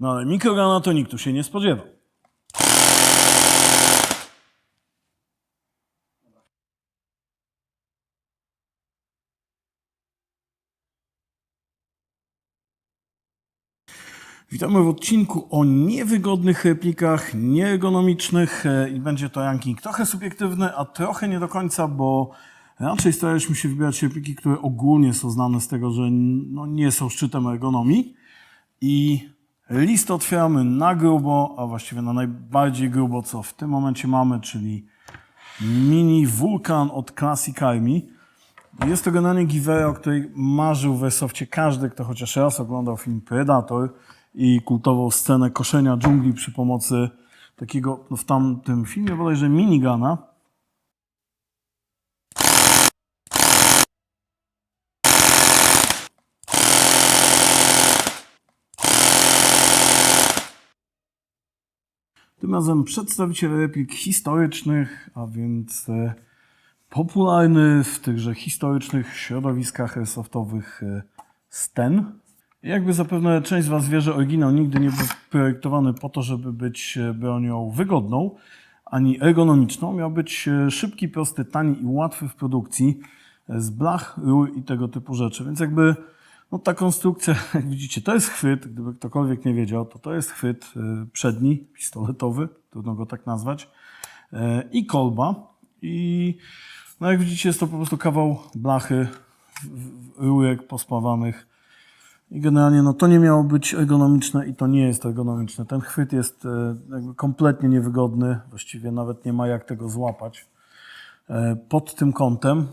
No ale mikrogana to nikt tu się nie spodziewał. Witamy w odcinku o niewygodnych replikach, nieergonomicznych e, i będzie to ranking trochę subiektywny, a trochę nie do końca, bo raczej staraliśmy się wybierać repliki, które ogólnie są znane z tego, że no, nie są szczytem ergonomii. I list otwieramy na grubo, a właściwie na najbardziej grubo, co w tym momencie mamy, czyli mini Vulkan od Classic Army. Jest to generalnie giveaway, o której marzył w Airsoftie każdy, kto chociaż raz oglądał film Predator i kultową scenę koszenia dżungli przy pomocy takiego, no w tamtym filmie bodajże minigana. Tym razem przedstawiciel replik historycznych, a więc e, popularny w tychże historycznych środowiskach airsoftowych e, Sten. Jakby zapewne część z Was wie, że oryginał nigdy nie był projektowany po to, żeby być e, bronią wygodną, ani ergonomiczną. Miał być szybki, prosty, tani i łatwy w produkcji, z blach, rur i tego typu rzeczy. Więc jakby no ta konstrukcja, jak widzicie, to jest chwyt, gdyby ktokolwiek nie wiedział, to to jest chwyt e, przedni, pistoletowy, trudno go tak nazwać, e, i kolba. I no jak widzicie, jest to po prostu kawał blachy, rurek pospawanych. I generalnie no, to nie miało być ergonomiczne i to nie jest ergonomiczne. Ten chwyt jest e, kompletnie niewygodny, właściwie nawet nie ma jak tego złapać pod tym kątem.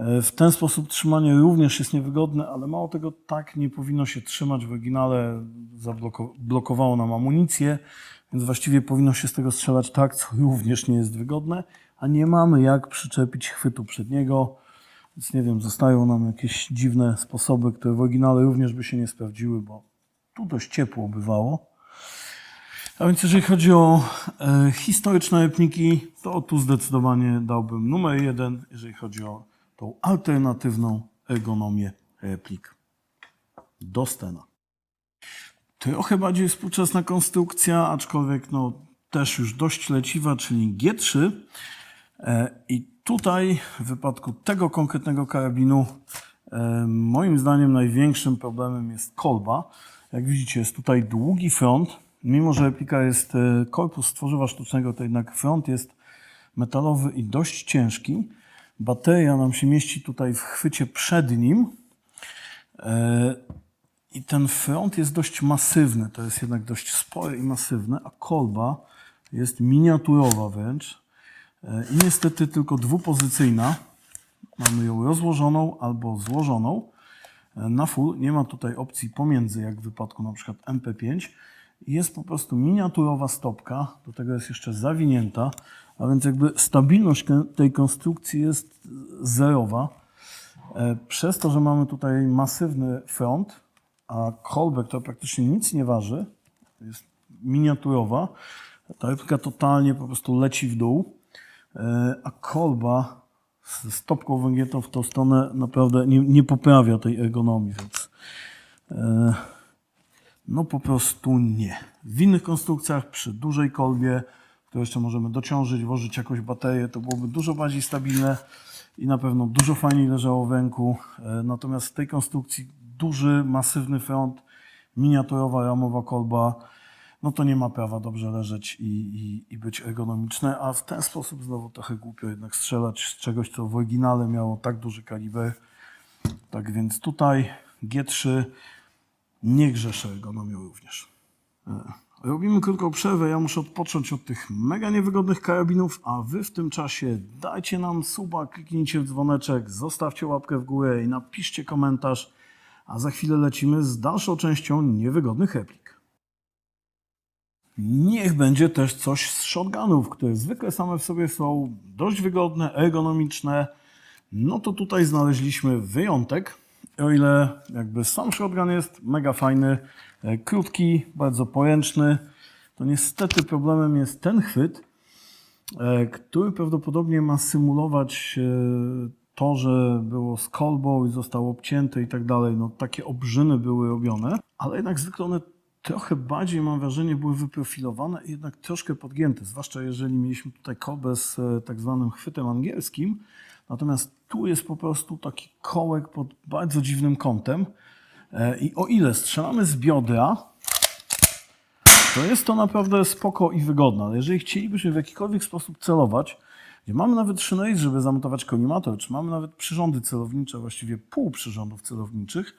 E, W ten sposób trzymanie również jest niewygodne, ale mało tego, tak nie powinno się trzymać. W oryginale zablokowało nam amunicję, więc właściwie powinno się z tego strzelać tak, co również nie jest wygodne, a nie mamy jak przyczepić chwytu przedniego. Więc nie wiem, zostają nam jakieś dziwne sposoby, które w oryginale również by się nie sprawdziły, bo tu dość ciepło bywało. A więc jeżeli chodzi o e, historyczne repniki, to tu zdecydowanie dałbym numer jeden, jeżeli chodzi o tą alternatywną ergonomię replik do Stena. Trochę bardziej współczesna konstrukcja, aczkolwiek no, też już dość leciwa, czyli G3. E, I tutaj w wypadku tego konkretnego karabinu e, moim zdaniem największym problemem jest kolba. Jak widzicie jest tutaj długi front. Mimo, że replika jest e, korpus tworzywa sztucznego, to jednak front jest metalowy i dość ciężki. Bateria nam się mieści tutaj w chwycie przednim. E, I ten front jest dość masywny, to jest jednak dość spore i masywne, a kolba jest miniaturowa wręcz. E, I niestety tylko dwupozycyjna. Mamy ją rozłożoną albo złożoną e, na full. Nie ma tutaj opcji pomiędzy, jak w wypadku przykład MP5. Jest po prostu miniaturowa stopka, do tego jest jeszcze zawinięta, a więc jakby stabilność tej konstrukcji jest zerowa. E, Przez to, że mamy tutaj masywny front, a kolbę, która praktycznie nic nie waży, jest miniaturowa, ta rybka totalnie po prostu leci w dół, e, a kolba z stopką węgietą w tą stronę naprawdę nie, nie poprawia tej ergonomii, więc e, no po prostu nie. W innych konstrukcjach przy dużej kolbie, którą jeszcze możemy dociążyć, włożyć jakąś baterię, to byłoby dużo bardziej stabilne i na pewno dużo fajniej leżało w ręku. E, Natomiast w tej konstrukcji duży, masywny front, miniaturowa ramowa kolba, no to nie ma prawa dobrze leżeć i, i, i być ergonomiczne, a w ten sposób znowu trochę głupio jednak strzelać z czegoś, co w oryginale miało tak duży kaliber. Tak więc tutaj G3 nie grzeszy ergonomią również. E, Robimy krótką przerwę. Ja muszę odpocząć od tych mega niewygodnych karabinów, a wy w tym czasie dajcie nam suba, kliknijcie w dzwoneczek, zostawcie łapkę w górę i napiszcie komentarz, a za chwilę lecimy z dalszą częścią niewygodnych replik. Niech będzie też coś z shotgunów, które zwykle same w sobie są dość wygodne, ergonomiczne. No to tutaj znaleźliśmy wyjątek. O ile jakby sam shotgun jest mega fajny, e, krótki, bardzo poręczny, to niestety problemem jest ten chwyt, e, który prawdopodobnie ma symulować e, to, że było z kolbą i zostało obcięte i tak dalej. No takie obrzyny były robione, ale jednak zwykle one trochę bardziej, mam wrażenie, były wyprofilowane i jednak troszkę podgięte, zwłaszcza jeżeli mieliśmy tutaj kolbę z tak zwanym chwytem angielskim. Natomiast tu jest po prostu taki kołek pod bardzo dziwnym kątem. E, I o ile strzelamy z biodra, to jest to naprawdę spoko i wygodne, jeżeli chcielibyśmy w jakikolwiek sposób celować, gdzie mamy nawet szynejs, żeby zamontować kolimator, czy mamy nawet przyrządy celownicze, właściwie pół przyrządów celowniczych,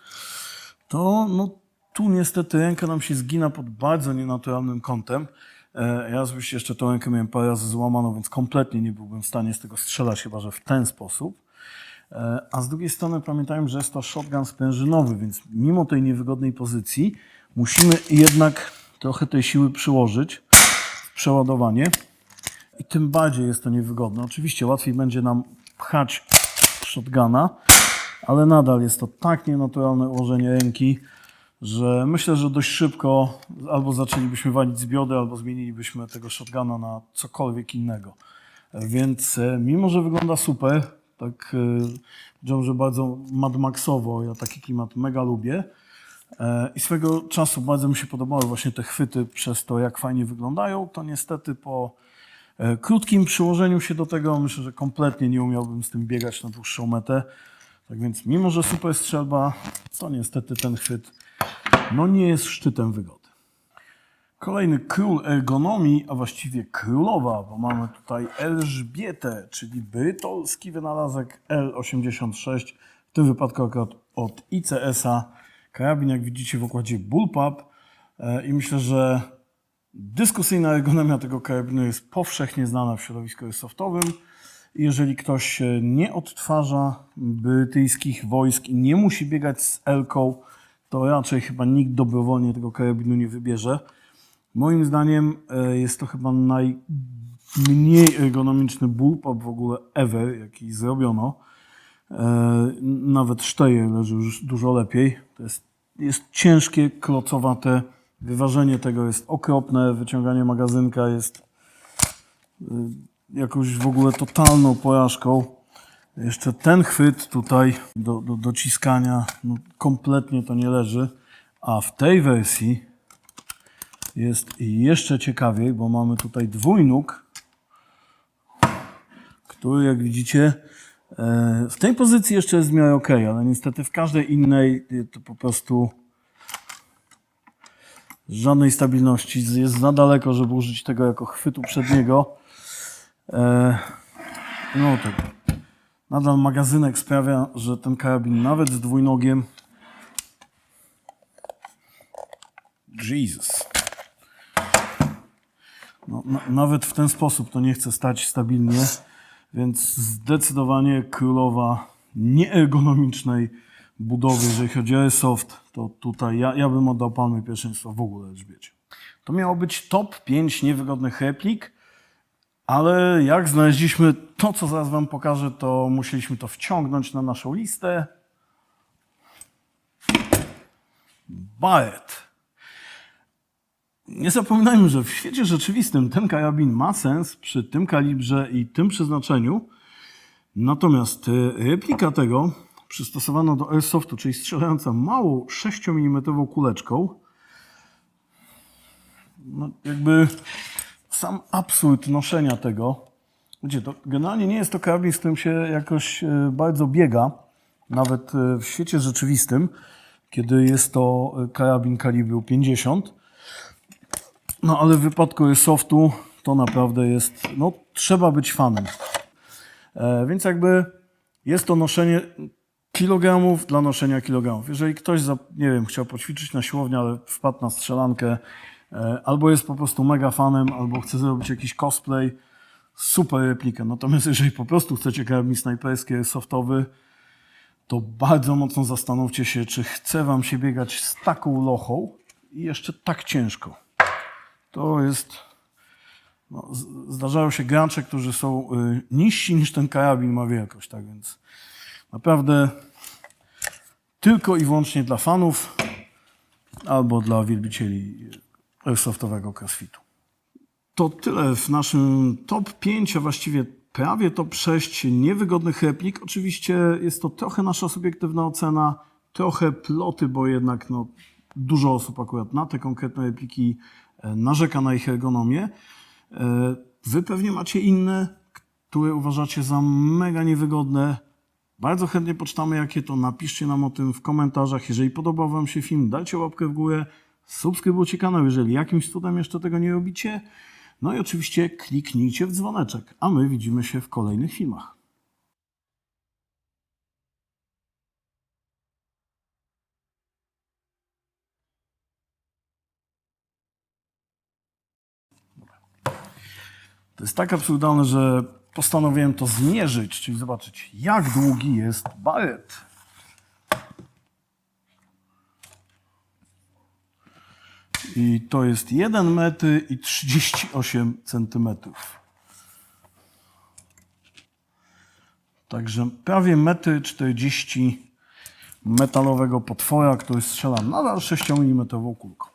to no, tu niestety ręka nam się zgina pod bardzo nienaturalnym kątem. E, Ja oczywiście jeszcze tą rękę miałem parę razy złamaną, więc kompletnie nie byłbym w stanie z tego strzelać, chyba że w ten sposób. E, A z drugiej strony pamiętajmy, że jest to shotgun sprężynowy, więc mimo tej niewygodnej pozycji musimy jednak trochę tej siły przyłożyć w przeładowanie i tym bardziej jest to niewygodne. Oczywiście łatwiej będzie nam pchać shotguna, ale nadal jest to tak nienaturalne ułożenie ręki, że myślę, że dość szybko albo zaczęlibyśmy walić z biody, albo zmienilibyśmy tego shotguna na cokolwiek innego. Więc e, mimo, że wygląda super, tak e, powiedziałbym, że bardzo Mad Maxowo, ja taki klimat mega lubię. E, I swego czasu bardzo mi się podobały właśnie te chwyty przez to, jak fajnie wyglądają, to niestety po krótkim przyłożeniu się do tego, myślę, że kompletnie nie umiałbym z tym biegać na dłuższą metę. Tak więc mimo, że super strzelba, to niestety ten chwyt no nie jest szczytem wygody. Kolejny król ergonomii, a właściwie królowa, bo mamy tutaj Elżbietę, czyli brytolski wynalazek L86, w tym wypadku akurat od ICS-a. Karabin, jak widzicie w okładzie Bullpup E, i myślę, że dyskusyjna ergonomia tego karabinu jest powszechnie znana w środowisku airsoftowym. I Jeżeli ktoś nie odtwarza brytyjskich wojsk i nie musi biegać z Elką, to raczej chyba nikt dobrowolnie tego karabinu nie wybierze. Moim zdaniem e, jest to chyba najmniej ergonomiczny bullpup w ogóle ever, jaki zrobiono. E, Nawet Steyr leży już dużo lepiej. To jest, jest ciężkie, klocowate. Wyważenie tego jest okropne. Wyciąganie magazynka jest y, jakąś w ogóle totalną porażką. Jeszcze ten chwyt tutaj do, do dociskania no, kompletnie to nie leży. A w tej wersji jest jeszcze ciekawiej, bo mamy tutaj dwójnóg, który jak widzicie e, w tej pozycji jeszcze jest w miarę ok, ale niestety w każdej innej to po prostu żadnej stabilności. Jest za daleko, żeby użyć tego jako chwytu przedniego. E, no tak. Nadal magazynek sprawia, że ten karabin nawet z dwójnogiem Jesus. No, na, nawet w ten sposób to nie chce stać stabilnie, więc zdecydowanie królowa nieergonomicznej budowy, jeżeli chodzi o airsoft, to tutaj ja, ja bym oddał panu pierwszeństwo w ogóle Elżbiecie. To miało być top 5 niewygodnych replik, ale jak znaleźliśmy to, co zaraz wam pokażę, to musieliśmy to wciągnąć na naszą listę. Barrett. Nie zapominajmy, że w świecie rzeczywistym ten karabin ma sens przy tym kalibrze i tym przeznaczeniu. Natomiast e, replika tego przystosowana do airsoftu, czyli strzelająca małą 6 mm kuleczką, no jakby sam absurd noszenia tego, gdzie to generalnie nie jest to karabin, z którym się jakoś e, bardzo biega, nawet e, w świecie rzeczywistym, kiedy jest to e, karabin kalibru 50. No ale w wypadku Airsoftu to naprawdę jest, no trzeba być fanem. E, więc jakby jest to noszenie kilogramów dla noszenia kilogramów. Jeżeli ktoś, za, nie wiem, chciał poćwiczyć na siłowni, ale wpadł na strzelankę, albo jest po prostu mega fanem, albo chce zrobić jakiś cosplay, super replika. Natomiast jeżeli po prostu chcecie karabin snajperski, softowy, to bardzo mocno zastanówcie się, czy chce wam się biegać z taką lochą i jeszcze tak ciężko. To jest... No, zdarzają się gracze, którzy są y, niżsi niż ten karabin ma wielkość, tak więc naprawdę tylko i wyłącznie dla fanów albo dla wielbicieli airsoftowego crossfitu. To tyle w naszym top 5, a właściwie prawie top 6 niewygodnych replik. Oczywiście jest to trochę nasza subiektywna ocena, trochę ploty, bo jednak no, dużo osób akurat na te konkretne repliki e, narzeka na ich ergonomię. E, Wy pewnie macie inne, które uważacie za mega niewygodne. Bardzo chętnie poczytamy, jakie to. Napiszcie nam o tym w komentarzach. Jeżeli podobał Wam się film, dajcie łapkę w górę, subskrybujcie kanał, jeżeli jakimś cudem jeszcze tego nie robicie. No i oczywiście kliknijcie w dzwoneczek, a my widzimy się w kolejnych filmach. To jest tak absurdalne, że postanowiłem to zmierzyć, czyli zobaczyć, jak długi jest baret. I to jest 1 metr i 38 centymetrów. Także prawie metr 40 metalowego potwora, który strzela nadal 6 mm kulką.